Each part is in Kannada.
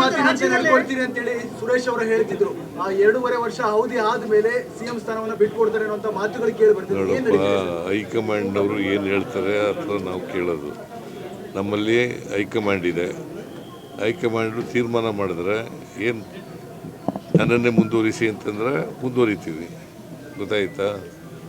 ಮಾತಿನಂತೆ ನಡ್ಕೊಳ್ತೀರಿ ಅಂತೇಳಿ ಸುರೇಶ್ ಅವರು ಹೇಳ್ತಿದ್ರು. ಆ ಎರಡೂವರೆ ವರ್ಷ ಅವಧಿ ಆದ್ಮೇಲೆ ಸಿಎಂ ಸ್ಥಾನವನ್ನ ಬಿಟ್ಕೊಡ್ತಾರೆ ಅನ್ನುವಂತ ಮಾತುಗಳು ಕೇಳಿ ಬರ್ತಿದ್ರು ನೋಡಪ್ಪ ನಡೀತಿದೆ? ಏನು ಹೇಳ್ತಾರೆ ಅಥವಾ ನಾವು ಕೇಳೋದು. ನಮ್ಮಲ್ಲಿ ಹೈಕಮಾಂಡ್ ಇದೆ. ಹೈಕಮಾಂಡ್ ತೀರ್ಮಾನ ಮಾಡಿದ್ರೆ ಏನು ನನ್ನನ್ನೇ ಮುಂದುವರಿಸಿ ಅಂತಂದ್ರೆ ಮುಂದುವರಿತೀವಿ. ಗೊತ್ತಾಯ್ತಾ?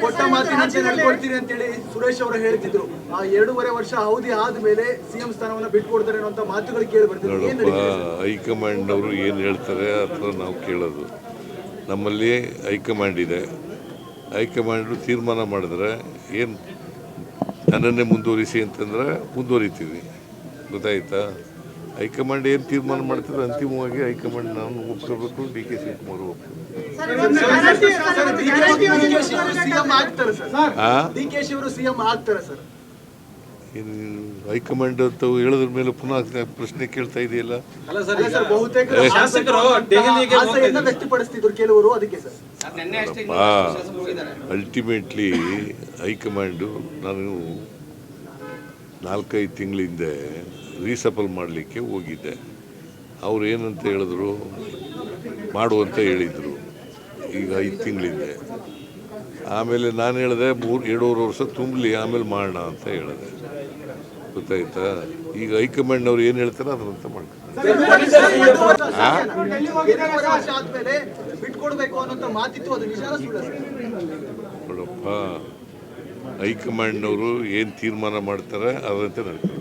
ಕೊಟ್ಟ ಮಾತಿನಂತೆ ನಡ್ಕೊಳ್ತೀರಿ ಅಂತೇಳಿ ಸುರೇಶ್ ಅವರು ಹೇಳ್ತಿದ್ರು ಆ ಎರಡೂವರೆ ವರ್ಷ ಅವಧಿ ಆದ್ಮೇಲೆ ಸಿಎಂ ಸ್ಥಾನವನ್ನ ಬಿಟ್ಕೊಡ್ತಾರೆ ಅನ್ನೋ ಮಾತುಗಳು ಕೇಳಿ ಬರ್ತಿದ್ರು ಏನ್ ಅವರು ಏನು ಹೇಳ್ತಾರೆ ಅಥವಾ ನಾವು ಕೇಳೋದು ನಮ್ಮಲ್ಲಿ ಹೈಕಮಾಂಡ್ ಇದೆ ಹೈಕಮಾಂಡ್ ತೀರ್ಮಾನ ಮಾಡಿದ್ರೆ ಏನು ನನ್ನನ್ನೇ ಮುಂದುವರಿಸಿ ಅಂತಂದ್ರೆ ಮುಂದುವರಿತೀವಿ ಗೊತ್ತಾಯ್ತಾ ಹೈಕಮಾಂಡ್ ಏನು ತೀರ್ಮಾನ ಮಾಡ್ತಾರೆ ಅಂತಿಮವಾಗಿ ಹೈಕಮಾಂಡ್ ನಾನು ಒಪ್ಕೋಬೇಕು ಡಿ ಕೆ ಶಿವಕುಮಾರ್ ಒಪ್ಕೋಬೇಕು ಹೈಕಮಾಂಡ್ ಅಂತ ಹೇಳಿದ್ರ ಮೇಲೆ ಪುನಃ ಪ್ರಶ್ನೆ ಕೇಳ್ತಾ ಇದೆಯಲ್ಲ? ಅಲ್ಲ ಸರ್ ಸರ್ ಬಹುತೇಕ ಶಾಸಕರು ದೆಹಲಿಗೆ ಆಸೆಯನ್ನ ವ್ಯಕ್ತಪಡಿಸ್ತಿದ್ರು ಕೆಲವರು ಅದಕ್ಕೆ ಸರ್. ಅಲ್ಟಿಮೇಟ್ಲಿ ಹೈಕಮಾಂಡು ನಾನು ನಾಲ್ಕೈದು ತಿಂಗಳ ಹಿಂದೆ ರೀಸಫಲ್ ಮಾಡಲಿಕ್ಕೆ ಹೋಗಿದ್ದೆ. ಅವ್ರು ಏನಂತ ಹೇಳಿದ್ರು? ಮಾಡುವಂತ ಹೇಳಿದರು. ಈಗ ಐದು ತಿಂಗಳಿಂದೆ ಆಮೇಲೆ ನಾನು ಹೇಳಿದೆ, ಮೂರು, ಎರಡೂವರೆ ವರ್ಷ ತುಂಬಲಿ, ಆಮೇಲೆ ಮಾಡೋಣ ಅಂತ ಹೇಳಿದೆ. ಗೊತ್ತಾಯ್ತಾ? ಈಗ ಹೈಕಮಾಂಡ್ನವ್ರು ಏನು ಹೇಳ್ತಾರೆ ಅದರಂತ ಮಾಡ್ತಾರೆ. ಹೈಕಮಾಂಡ್ನವರು ಏನು ತೀರ್ಮಾನ ಮಾಡ್ತಾರೆ, ಅದರಂತೆ ನಡ್ಕೊಂಡು